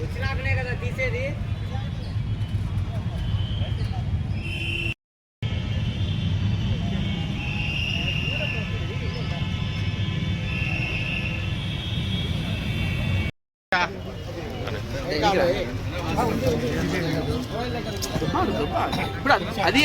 వచ్చినాకనే కదా తీసేది. ఇప్పుడు అది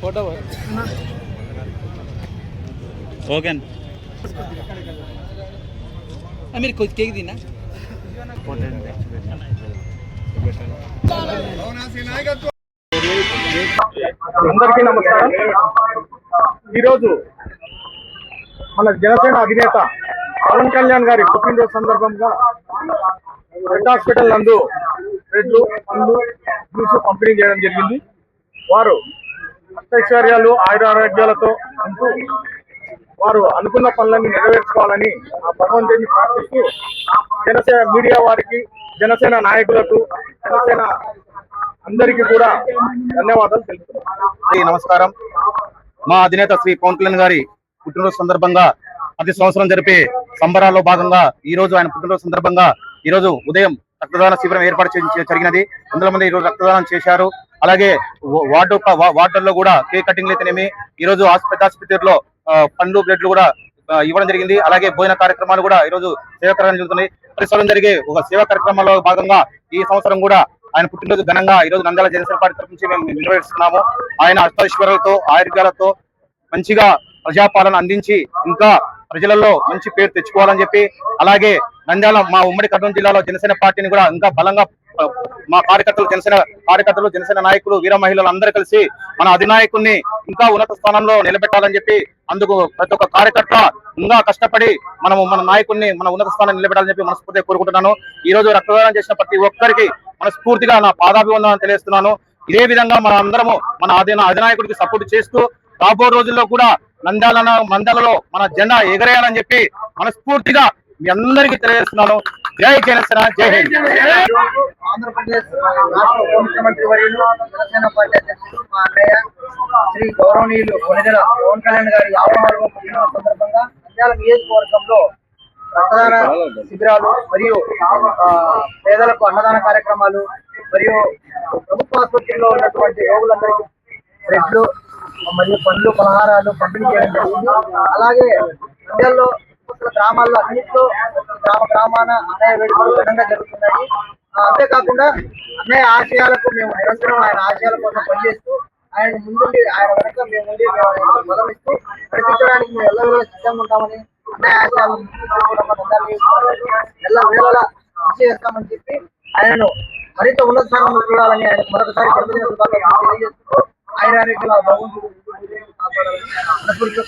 ఫోటో ఓకే. మీరు కొద్ది కేక్ తిన్నా. అందరికీ నమస్కారం. ఈరోజు మన జనసేన అధినేత పవన్ కళ్యాణ్ గారి పుట్టినరోజు సందర్భంగా రెడ్ హాస్పిటల్ నందు రెడ్లు పండ్లు జ్యూస్ పంపిణీ చేయడం జరిగింది. వారు అష్టైశ్వర్యాలు ఆయుర ఆరోగ్యాలతో ఉంటూ వారు అనుకున్న పనులన్నీ నెరవేర్చుకోవాలని ఆ భగవంతుడిని ప్రార్థిస్తూ జనసేన మీడియా వారికి జనసేన నాయకులకు జనసేన అందరికీ కూడా ధన్యవాదాలు తెలుపుతున్నాను నమస్కారం. మా అధినేత శ్రీ పవన్ కళ్యాణ్ గారి పుట్టినరోజు సందర్భంగా ప్రతి సంవత్సరం జరిపే సంబరాల్లో భాగంగా ఈ రోజు ఆయన పుట్టినరోజు సందర్భంగా ఈ రోజు ఉదయం రక్తదాన శిబిరం ఏర్పాటు జరిగినది. వందల మంది ఈ రోజు రక్తదానం చేశారు. అలాగే వార్డు వార్డుల్లో కూడా కేక్ కటింగ్ అయితేనేమి ఈ రోజు ఆసుపత్రి ఆసుపత్రిలో పండ్లు బ్లడ్లు కూడా ఇవ్వడం జరిగింది. అలాగే భోజన కార్యక్రమాలు కూడా ఈ రోజు సేవా కార్యక్రమాలు జరుగుతున్నాయి. ప్రతి జరిగే ఒక సేవా కార్యక్రమంలో భాగంగా ఈ సంవత్సరం కూడా ఆయన పుట్టినరోజు ఘనంగా ఈ రోజు నంద్యాల జనసేన పార్టీ తరఫు నుంచి మేము నిర్వహిస్తున్నాము. ఆయన అష్టాశ్వరాలతో ఆయుర్గాలతో మంచిగా ప్రజాపాలన అందించి ఇంకా ప్రజలలో మంచి పేరు తెచ్చుకోవాలని చెప్పి అలాగే నంద్యాల మా ఉమ్మడి కర్నూలు జిల్లాలో జనసేన పార్టీని కూడా ఇంకా బలంగా మా కార్యకర్తలు జనసేన కార్యకర్తలు జనసేన నాయకులు వీర మహిళలు అందరూ కలిసి మన అధినాయకుడిని ఇంకా ఉన్నత స్థానంలో నిలబెట్టాలని చెప్పి అందుకు ప్రతి ఒక్క కార్యకర్త ఇంకా కష్టపడి మనము మన నాయకుడిని మన ఉన్నత స్థానం నిలబెట్టాలని చెప్పి మనస్ఫూర్తిగా కోరుకుంటున్నాను. ఈ రోజు రక్తదానం చేసిన ప్రతి ఒక్కరికి మనస్ఫూర్తిగా నా పాదాభివందనం తెలియస్తున్నాను ఇదే విధంగా మన అందరము మన అధిన అధినాయకుడికి సపోర్ట్ చేస్తూ రాబో రోజుల్లో కూడా నంద్యాల నంద్యాలలో మన జెండా ఎగరేయాలని చెప్పి మనస్ఫూర్తిగా మీ అందరికీ తెలియజేస్తున్నాను. జై జనసేన జై హింద్. ఆంధ్రప్రదేశ్ రాష్ట్ర ఉప ముఖ్యమంత్రి వర్యులు జనసేన పార్టీ అధ్యక్షులు మా అన్నయ్య శ్రీ గౌరవనీయులు కొనిదెల పవన్ కళ్యాణ్ గారి యాభై నాలుగో పుట్టినరోజు సందర్భంగా నంద్యాల నియోజకవర్గంలో రక్తదాన శిబిరాలు మరియు ఆ, పేదలకు అన్నదాన కార్యక్రమాలు మరియు ప్రభుత్వ ఆసుపత్రిలో ఉన్నటువంటి రోగులందరికీ బ్రెడ్లు మరియు పండ్లు పలహారాలు పంపిణీ చేయడం జరిగింది. అలాగే నంద్యాలలో అసలు గ్రామాల్లో అన్నింటిలో గ్రామ గ్రామాన అన్నయ్య వేడుకలు ఘనంగా జరుగుతున్నాయి. అంతేకాకుండా అన్నయ్య ఆశయాలకు మేము నిరంతరం ఆయన ఆశయాల కోసం పనిచేస్తూ ఆయన ముందుండి ఆయన వెనక మేము ఉండి మేము ఆయనకు బలమిస్తూ నడిపించడానికి మేము ఎల్లవేళ సిద్ధంగా ఉంటామని అన్నయ్య ఆశయాలను ముందుకు ఎల్ల వేళలా కృషి చేస్తామని చెప్పి ఆయనను మరింత ఉన్నత స్థానంలో చూడాలని ఆయన మరొకసారి జన్మదిన శుభాకాంక్షలు తెలియజేస్తూ ఆయురారోగ్యాల భగవంతుడు కాపాడాలని మనస్ఫూర్తిగా